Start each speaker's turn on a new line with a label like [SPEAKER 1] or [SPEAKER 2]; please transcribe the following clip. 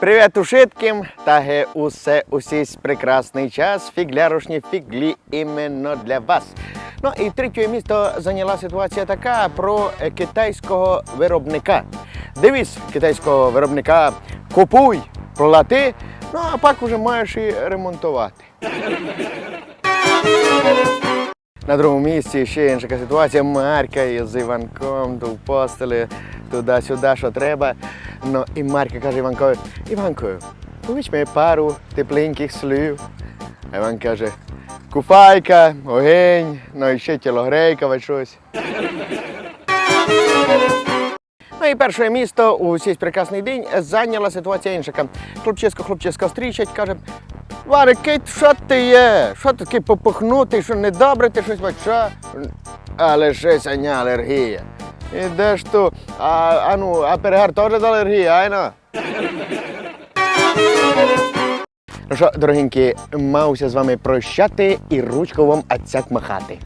[SPEAKER 1] Привіт ушитким, та ге усе усісь прекрасний час. Фіглярушні фіглі іменно для вас. Ну і третє місто зайняла ситуація така про е, китайського виробника. Девіз китайського виробника купуй, плати, ну а пак уже маєш і ремонтувати. На другому місці ще інша ситуація. Марка із Іванком до постелі, туди-сюди, що треба. Ну і Марка каже Іванкові, Іванко, повіч мені пару тепленьких слів. Іван каже, куфайка, огень, ну і ще тілогрейка щось. Ну і перше місто у цей прекрасний день зайняла ситуація інша. Хлопчисько, хлопчисько зустрічать, каже, Варик, кит, що ти є? Що ти такий попухнутий, що недобре ти щось бача? Але щось аня алергія. І де ж ту? А, а ну, а перегар теж з алергії? Ну що, дорогенькі, мауся з вами прощати і ручку вам ацяк махати.